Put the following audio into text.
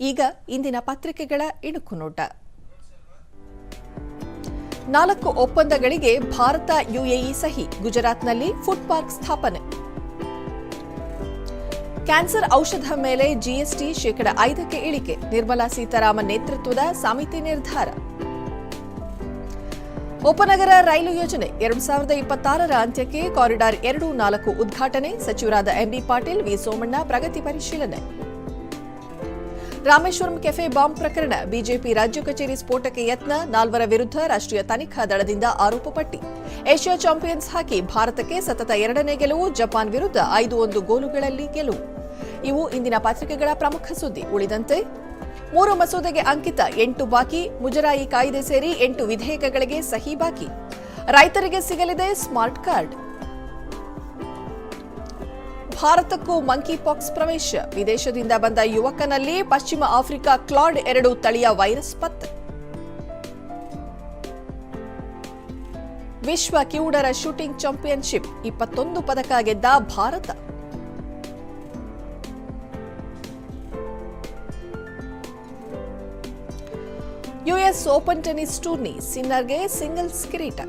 ಈಗ ಇಂದಿನ ಪತ್ರಿಕೆಗಳ ಇಣುಕು ನೋಟ ನಾಲ್ಕು ಒಪ್ಪಂದಗಳಿಗೆ ಭಾರತ ಯುಎಇ ಸಹಿ, ಗುಜರಾತ್ನಲ್ಲಿ ಫುಡ್ ಪಾರ್ಕ್ ಸ್ಥಾಪನೆ. ಕ್ಯಾನ್ಸರ್ ಔಷಧ ಮೇಲೆ ಜಿಎಸ್ಟಿ ಶೇಕಡ ಐದಕ್ಕೆ ಇಳಿಕೆ, ನಿರ್ಮಲಾ ಸೀತಾರಾಮನ್ ನೇತೃತ್ವದ ಸಮಿತಿ ನಿರ್ಧಾರ. ಉಪನಗರ ರೈಲು ಯೋಜನೆ, ಎರಡು ಸಾವಿರದ ಇಪ್ಪತ್ತಾರರ ಅಂತ್ಯಕ್ಕೆ ಕಾರಿಡಾರ್ ಎರಡು ನಾಲ್ಕು ಉದ್ಘಾಟನೆ, ಸಚಿವರಾದ ಎಂಬಿ ಪಾಟೀಲ್ ವಿ ಸೋಮಣ್ಣ ಪ್ರಗತಿ ಪರಿಶೀಲನೆ. ರಾಮೇಶ್ವರಂ ಕೆಫೆ ಬಾಂಬ್ ಪ್ರಕರಣ. ಬಿಜೆಪಿ ರಾಜ್ಯ ಕಚೇರಿ ಸ್ಫೋಟಕ್ಕೆ ಯತ್ನ, ನಾಲ್ವರ ವಿರುದ್ಧ ರಾಷ್ಟ್ರೀಯ ತನಿಖಾ ದಳದಿಂದ ಆರೋಪ ಪಟ್ಟಿ. ಏಷ್ಯಾ ಚಾಂಪಿಯನ್ಸ್ ಹಾಕಿ ಭಾರತಕ್ಕೆ ಸತತ ಎರಡನೇ ಗೆಲುವು, ಜಪಾನ್ ವಿರುದ್ಧ ಐದು ಒಂದು ಗೋಲುಗಳಲ್ಲಿ ಗೆಲುವು. ಇವು ಇಂದಿನ ಪತ್ರಿಕೆಗಳ ಪ್ರಮುಖ ಸುದ್ದಿ. ಉಳಿದಂತೆ, ಮೂರು ಮಸೂದೆಗೆ ಅಂಕಿತ, ಎಂಟು ಬಾಕಿ, ಮುಜರಾಯಿ ಕಾಯ್ದೆ ಸೇರಿ ಎಂಟು ವಿಧೇಯಕಗಳಿಗೆ ಸಹಿ ಬಾಕಿ. ರೈತರಿಗೆ ಸಿಗಲಿದೆ ಸ್ಮಾರ್ಟ್ ಕಾರ್ಡ್. ಭಾರತಕ್ಕೂ ಮಂಕಿ ಪಾಕ್ಸ್ ಪ್ರವೇಶ. ವಿದೇಶದಿಂದ ಬಂದ ಯುವಕನಲ್ಲಿ ಪಶ್ಚಿಮ ಆಫ್ರಿಕಾ ಕ್ಲಾಡ್ ಎರಡು ತಳಿಯ ವೈರಸ್ ಪತ್ತೆ. ವಿಶ್ವ ಕಿವುಡರ ಶೂಟಿಂಗ್ ಚಾಂಪಿಯನ್ಶಿಪ್ ಇಪ್ಪತ್ತೊಂದು ಪದಕ ಗೆದ್ದ Bharat. US open tennis tourney ಸಿನ್ನರ್ಗೆ singles ಕಿರೀಟ.